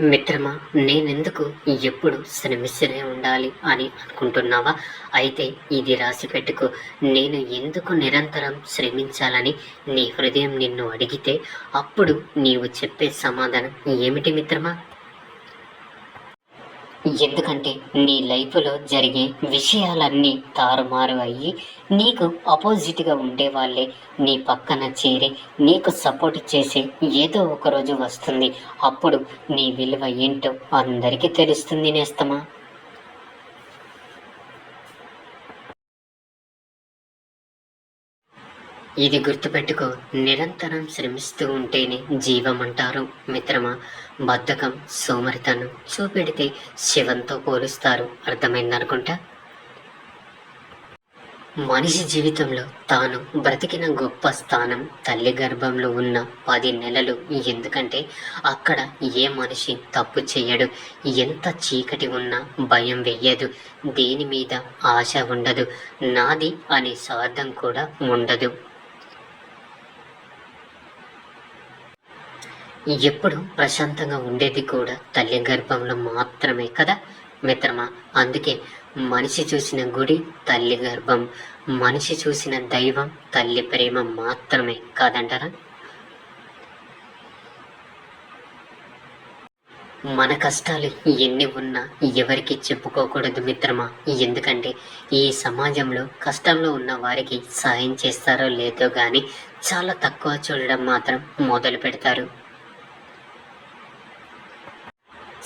మిత్రమా నేనెందుకు ఎప్పుడు శ్రమిస్తూనే ఉండాలి అని అనుకుంటున్నావా? అయితే ఇది రాసి పెట్టుకో. నేను ఎందుకు నిరంతరం శ్రమించాలని నీ హృదయం నిన్ను అడిగితే అప్పుడు నీవు చెప్పే సమాధానం ఏమిటి మిత్రమా? ఎందుకంటే నీ లైఫ్లో జరిగే విషయాలన్నీ తారుమారు అయ్యి నీకు అపోజిట్గా ఉండే వాళ్ళే నీ పక్కన చేరి నీకు సపోర్ట్ చేసే ఏదో ఒకరోజు వస్తుంది. అప్పుడు నీ విలువ ఏంటో అందరికీ తెలుస్తుంది నేస్తమా? ఇది గుర్తుపెట్టుకో. నిరంతరం శ్రమిస్తూ ఉంటేనే జీవం అంటారు మిత్రమా బద్ధకం సోమరితనం చూపెడితే శివంతో పోలుస్తారు. అర్థమైందనుకుంటా మనిషి జీవితంలో తాను బ్రతికిన గొప్ప స్థానం తల్లి గర్భంలో ఉన్న పది నెలలు. ఎందుకంటే అక్కడ ఏ మనిషి తప్పు చేయడు. ఎంత చీకటి ఉన్నా భయం వెయ్యదు దేని మీద ఆశ ఉండదు. నాది అనే స్వార్థం కూడా ఉండదు. ఎప్పుడు ప్రశాంతంగా ఉండేది కూడా తల్లి గర్భంలో మాత్రమే కదా మిత్రమా? అందుకే మనిషి చూసిన గుడి తల్లి గర్భం మనిషి చూసిన దైవం తల్లి ప్రేమ మాత్రమే కాదంటారా? మన కష్టాలు ఎన్ని ఉన్నా ఎవరికి చెప్పుకోకూడదు మిత్రమా? ఎందుకంటే ఈ సమాజంలో కష్టంలో ఉన్న వారికి సాయం చేస్తారో లేదో కానీ చాలా తక్కువ చూడడం మాత్రం మొదలు పెడతారు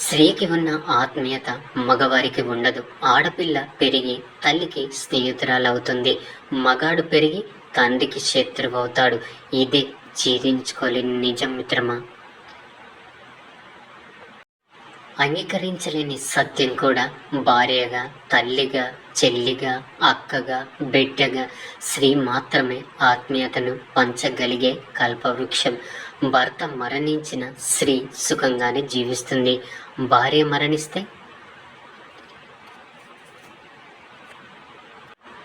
స్త్రీకి ఉన్న ఆత్మీయత మగవారికి ఉండదు. ఆడపిల్ల పెరిగి తల్లికి స్నేహితురాలవుతుంది. మగాడు పెరిగి తండ్రికి శత్రువు అవుతాడు ఇదే జీర్ణించుకోలేని నిజం మిత్రమా? అంగీకరించలేని సత్యం కూడా భార్యగా తల్లిగా చెల్లిగా అక్కగా బిడ్డగా స్త్రీ మాత్రమే ఆత్మీయతను పంచగలిగే కల్పవృక్షం. భర్త మరణించిన స్త్రీ సుఖంగానే జీవిస్తుంది. భార్య మరణిస్తే?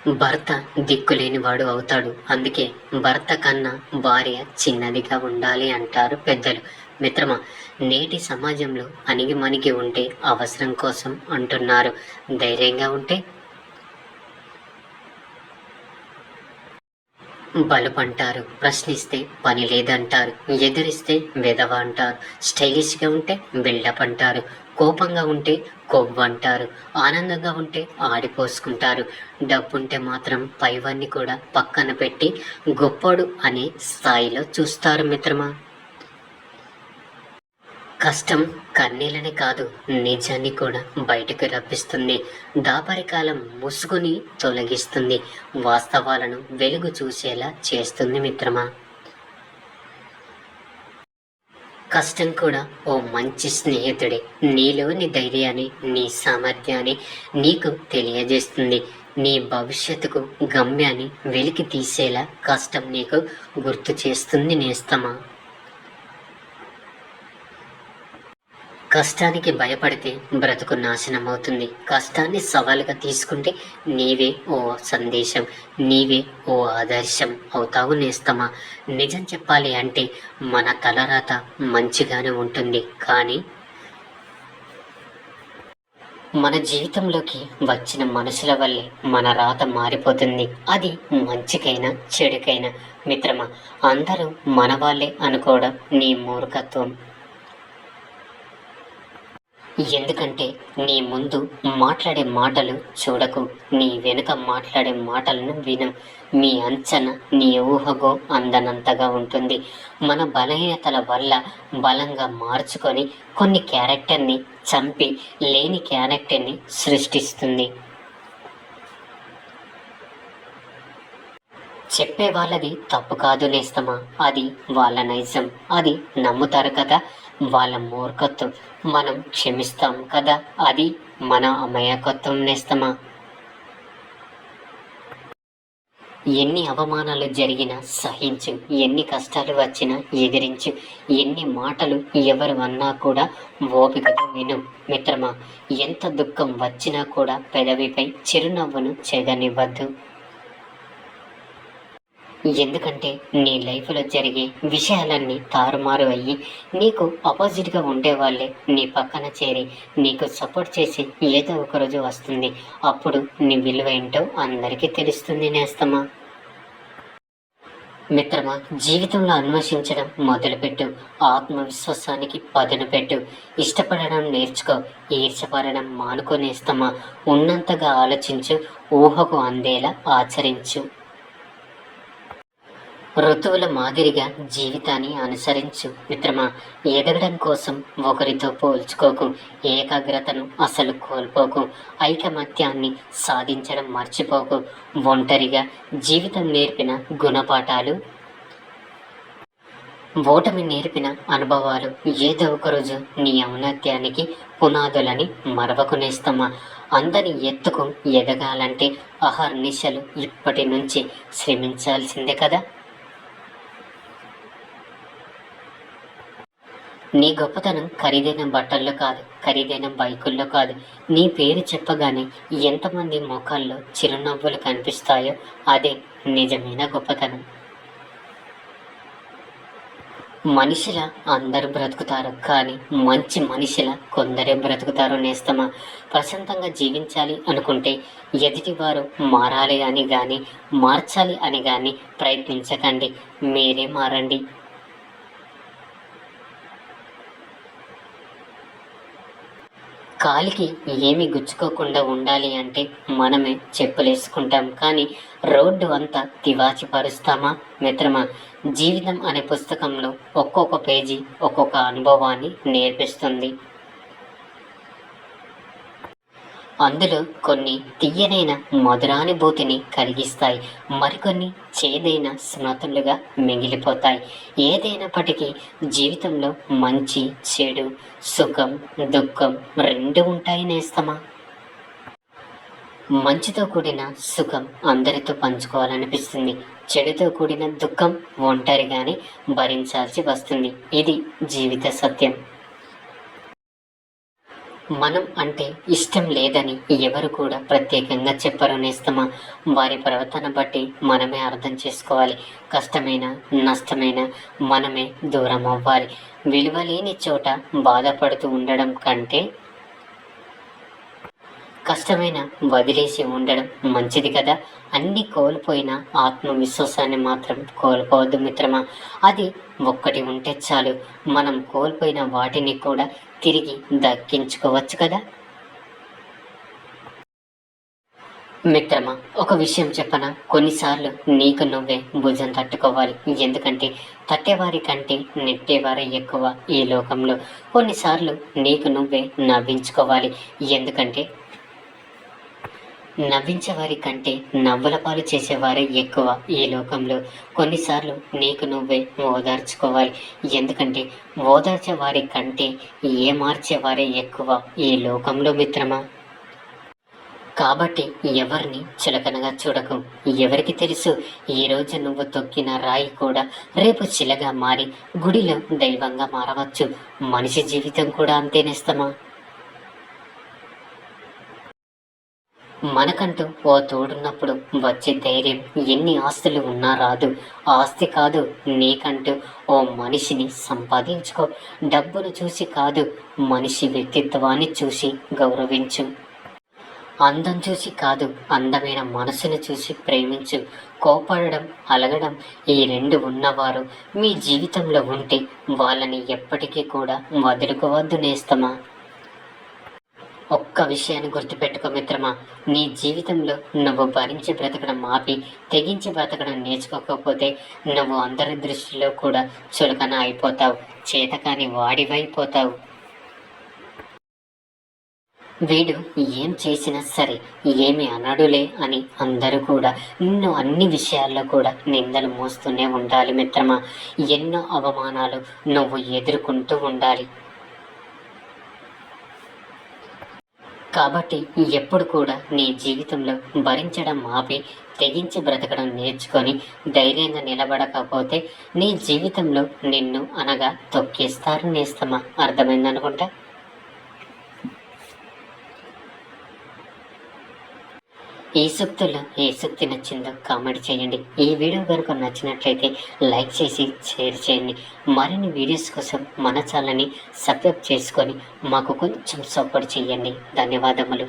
భర్త దిక్కులేనివాడు అవుతాడు. అందుకే భర్త కన్నా భార్య చిన్నదిగా ఉండాలి అంటారు పెద్దలు. మిత్రమా నేటి సమాజంలో అణిగి మణిగి ఉంటే అవసరం కోసం అంటున్నారు. ధైర్యంగా ఉంటే బలుపంటారు. ప్రశ్నిస్తే పని లేదంటారు. ఎదిరిస్తే వెదవ అంటారు. స్టైలిష్గా ఉంటే బిల్డప్ అంటారు కోపంగా ఉంటే కొవ్వు అంటారు ఆనందంగా ఉంటే ఆడిపోసుకుంటారు. డబ్బుంటే మాత్రం పైవన్నీ కూడా పక్కన పెట్టి గొప్పడు అనే స్థాయిలో చూస్తారు మిత్రమా? కష్టం కన్నీళ్ళని కాదు నిజాన్ని కూడా బయటకు రప్పిస్తుంది. దాపరికాలం ముసుగుని తొలగిస్తుంది. వాస్తవాలను వెలుగు చూసేలా చేస్తుంది మిత్రమా. కష్టం కూడా ఓ మంచి స్నేహితుడే. నీలోని ధైర్యాన్ని నీ సామర్థ్యాన్ని నీకు తెలియజేస్తుంది. నీ భవిష్యత్తుకు గమ్యాన్ని వెలికి తీసేలా కష్టం నీకు గుర్తు చేస్తుంది నేస్తమా. కష్టానికి భయపడితే బ్రతుకు నాశనం అవుతుంది కష్టాన్ని సవాలుగా తీసుకుంటే నీవే ఓ సందేశం నీవే ఓ ఆదర్శం అవుతావు నేస్తమా? నిజం చెప్పాలి అంటే మన తలరాత మంచిగానే ఉంటుంది. కానీ మన జీవితంలోకి వచ్చిన మనుషుల వల్లే మన రాత మారిపోతుంది. అది మంచికైనా చెడుకైనా. మిత్రమా అందరూ మన వాళ్ళే అనుకోవడం నీ మూర్ఖత్వం. ఎందుకంటే నీ ముందు మాట్లాడే మాటలు చూడకు. నీ వెనుక మాట్లాడే మాటలను విను. మీ అంచనా నీ ఊహగో అందనంతగా ఉంటుంది. మన బలహీనతల వల్ల బలంగా మార్చుకొని కొన్ని క్యారెక్టర్ని చంపి లేని క్యారెక్టర్ని సృష్టిస్తుంది. చెప్పే వాళ్ళది తప్పు కాదు నేస్తమా? అది వాళ్ళ నైజం. అది నమ్ముతారు కదా? వాళ్ళ మూర్ఖత్వం. మనం క్షమిస్తాం కదా. అది మన అమాయకత్వం నేస్తమా? ఎన్ని అవమానాలు జరిగినా సహించు. ఎన్ని కష్టాలు వచ్చినా ఎదిరించు. ఎన్ని మాటలు ఎవరు అన్నా కూడా ఓపికతో విను. మిత్రమా ఎంత దుఃఖం వచ్చినా కూడా పెదవిపై చిరునవ్వును చెగనివ్వద్దు. ఎందుకంటే నీ లైఫ్లో జరిగే విషయాలన్నీ తారుమారు అయ్యి నీకు ఆపోజిట్గా ఉండేవాళ్ళే. నీ పక్కన చేరి నీకు సపోర్ట్ చేసి ఏదో ఒక రోజు వస్తుంది. అప్పుడు నీ విలువ ఏంటో అందరికీ తెలుస్తుంది నేస్తమా. మిత్రమా జీవితంలో అన్వేషించడం మొదలుపెట్టు. ఆత్మవిశ్వాసానికి పదును పెట్టు. ఇష్టపడడం నేర్చుకో. ఈర్చపడడం మానుకొనేస్తమా ఉన్నంతగా ఆలోచించు. ఊహకు అందేలా ఆచరించు. ఋతువుల మాదిరిగా జీవితాన్ని అనుసరించు మిత్రమా. ఎదగడం కోసం ఒకరితో పోల్చుకోకు. ఏకాగ్రతను అసలు కోల్పోకు. ఐకమత్యాన్ని సాధించడం మర్చిపోకు. ఒంటరిగా జీవితం నేర్పిన గుణపాఠాలు ఓటమి నేర్పిన అనుభవాలు ఏదో ఒక రోజు నీ ఔన్నత్యానికి పునాదులని మరవకునేస్తామా అందరి ఎత్తుకు ఎదగాలంటే అహర్నిశలు ఇప్పటి నుంచి శ్రమించాల్సిందే కదా. నీ గొప్పతనం ఖరీదైన బట్టల్లో కాదు ఖరీదైన బైకుల్లో కాదు. నీ పేరు చెప్పగానే ఎంతమంది ముఖాల్లో చిరునవ్వులు కనిపిస్తాయో అదే నిజమైన గొప్పతనం. మనిషిల అందరూ బ్రతుకుతారు కానీ మంచి మనిషిలా కొందరే బ్రతుకుతారు నేస్తమా? ప్రశాంతంగా జీవించాలి అనుకుంటే ఎదుటివారు మారాలి అని కానీ మార్చాలి అని కానీ ప్రయత్నించకండి. మీరే మారండి. కాలికి ఏమి గుచ్చుకోకుండా ఉండాలి అంటే మనమే చెప్పులేసుకుంటాం. కానీ రోడ్డు అంతా తివాచి పరుస్తామా మిత్రమా జీవితం అనే పుస్తకంలో ఒక్కొక్క పేజీ ఒక్కొక్క అనుభవాన్ని నేర్పిస్తుంది. అందులో కొన్ని తీయనైన మధురానుభూతిని కలిగిస్తాయి. మరికొన్ని చేదైన స్మృతులుగా మిగిలిపోతాయి. ఏదైనప్పటికీ జీవితంలో మంచి చెడు సుఖం దుఃఖం రెండు ఉంటాయి నేస్తమా? మంచితో కూడిన సుఖం అందరితో పంచుకోవాలనిపిస్తుంది. చెడుతో కూడిన దుఃఖం ఒంటరిగానే భరించాల్సి వస్తుంది. ఇది జీవిత సత్యం. మనం అంటే ఇష్టం లేదని ఎవరు కూడా ప్రత్యేకంగా చెప్పరు నేస్తమా? వారి ప్రవర్తన బట్టి మనమే అర్థం చేసుకోవాలి. కష్టమైన నష్టమైన మనమే దూరం అవ్వాలి విలువ లేని చోట బాధపడుతూ ఉండడం కంటే కష్టమైన వదిలేసి ఉండడం మంచిది కదా? అన్ని కోల్పోయిన ఆత్మవిశ్వాసాన్ని మాత్రం కోల్పోవద్దు మిత్రమా. అది ఒక్కటి ఉంటే చాలు. మనం కోల్పోయిన వాటిని కూడా తిరిగి దక్కించుకోవచ్చు కదా? మిత్రమా ఒక విషయం చెప్పనా? కొన్నిసార్లు నీకు నువ్వే భుజం తట్టుకోవాలి. ఎందుకంటే తట్టేవారి కంటే నెట్టేవారే ఎక్కువ ఈ లోకంలో. కొన్నిసార్లు నీకు నువ్వే నవ్వించుకోవాలి. ఎందుకంటే నవ్వించేవారి కంటే నవ్వుల పాలు చేసేవారే ఎక్కువ ఈ లోకంలో. కొన్నిసార్లు నీకు నువ్వే ఓదార్చుకోవాలి. ఎందుకంటే ఓదార్చే వారి కంటే ఏ మార్చేవారే ఎక్కువ ఈ లోకంలో మిత్రమా? కాబట్టి ఎవరిని చులకనగా చూడకు. ఎవరికి తెలుసు? ఈరోజు నువ్వు తొక్కిన రాయి కూడా రేపు చిలగా మారి గుడిలో దైవంగా మారవచ్చు. మనిషి జీవితం కూడా అంతేనేస్తమా మనకంటూ ఓ తోడున్నప్పుడు వచ్చే ధైర్యం ఎన్ని ఆస్తులు ఉన్నా రాదు. ఆస్తి కాదు నీకంటూ ఓ మనిషిని సంపాదించుకో. డబ్బును చూసి కాదు మనిషి వ్యక్తిత్వాన్ని చూసి గౌరవించు. అందం చూసి కాదు అందమైన మనసును చూసి ప్రేమించు. కోపడడం అలగడం ఈ రెండు ఉన్నవారు మీ జీవితంలో ఉంటే వాళ్ళని ఎప్పటికీ కూడా వదులుకోవద్దు నేస్తమా? ఒక్క విషయాన్ని గుర్తుపెట్టుకో మిత్రమా. నీ జీవితంలో నువ్వు భరించి బ్రతకడం ఆపి తెగించి బ్రతకడం నేర్చుకోకపోతే నువ్వు అందరి దృష్టిలో కూడా చులకన అయిపోతావు చేతకాని వాడివైపోతావు. వీడు ఏం చేసినా సరే ఏమి అనడులే అని అందరూ కూడా నిన్ను అన్ని విషయాల్లో కూడా నిందలు మోస్తూనే ఉండాలి మిత్రమా. ఎన్నో అవమానాలు నువ్వు ఎదుర్కొంటూ ఉండాలి. కాబట్టి ఎప్పుడు కూడా నీ జీవితంలో భరించడం ఆపి తెగించి బ్రతకడం నేర్చుకొని ధైర్యంగా నిలబడకపోతే నీ జీవితంలో నిన్ను అనగా తొక్కేస్తారు నేస్తమా అర్థమైందనుకుంటా? ఈ సూక్తుల్లో ఏ సూక్తి నచ్చిందో కామెంట్ చేయండి. ఈ వీడియో కనుక నచ్చినట్లయితే లైక్ చేసి షేర్ చేయండి. మరిన్ని వీడియోస్ కోసం మన ఛానల్ని సబ్స్క్రైబ్ చేసుకొని మాకు కొంచెం సపోర్ట్ చేయండి. ధన్యవాదములు.